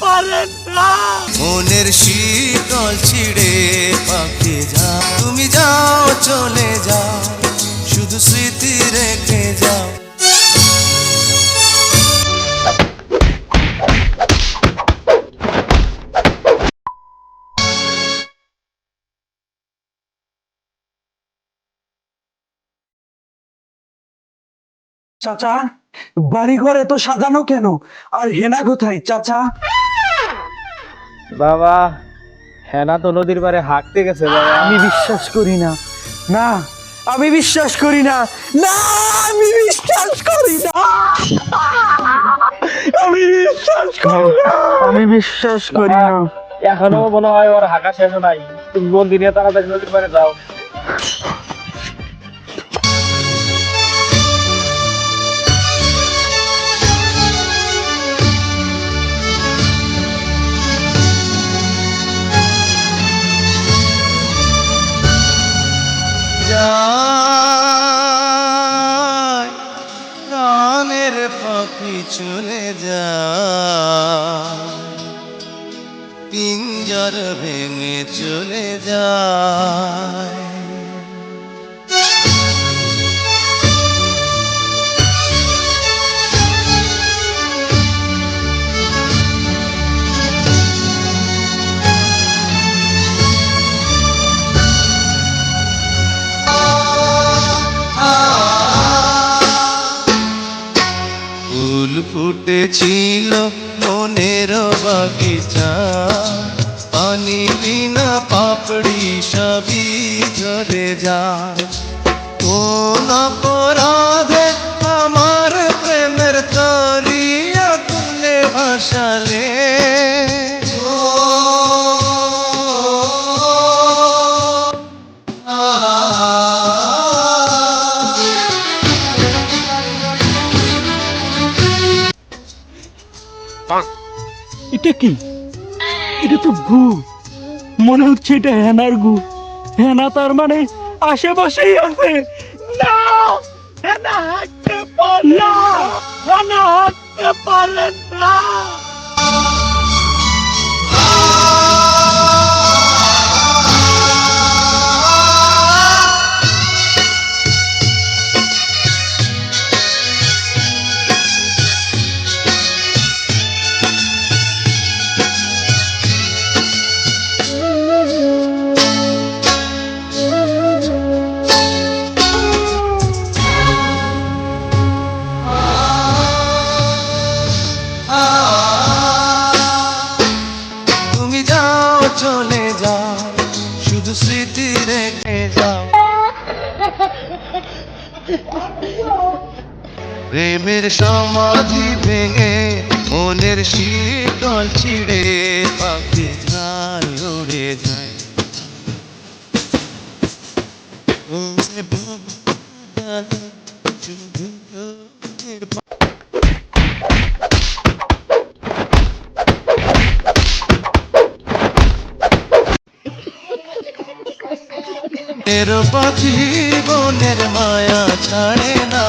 পারেন না। মনের শীতল ছিড়ে পাখি যা তুমি যাও চলে যাও। শুধু স্মৃতি রেখে চাচা বাড়ি ঘর এত সাজানো কেন? আর হেনা কোথায় চাচা? বাবা হেনা তো নদীর পারে হাঁটতে গেছে বাবা। আমি বিশ্বাস করি না। না আমি বিশ্বাস করি না। না আমি বিশ্বাস করি না। আমি বিশ্বাস করি না। আমি বিশ্বাস করি না। এখনও মনে হয় ওর হাঁকা শেষ নাই। তুমি বন্দি নিয়ে তাড়াতাড়ি নদীর পারে যাও। পিঞ্জর ভেঙে চলে যায়। ফুল ফুটেছিল মনের বাগিচা। পানি বিনা পাপড়ি সবই ঝরে যা কোন অপরাধে আমার প্রেমের তরিয়া তুলে ভাসালে এটা কি? এটা তো গু। মনে হচ্ছে এটা হেনার গু। হেনা তার মানে আশেপাশেই আছে। না! হেনা হাঁটতে পারে না! হেনা হাঁটতে পারে না! চলে যাও, শুধু স্মৃতি রেখে যাও। প্রেমের সমাধি ভেঙে মনের শীতল ছিড়ে পাখি ঝাল উড়ে যায়। এর জীবনের বনের মায়া ছাড়ে না।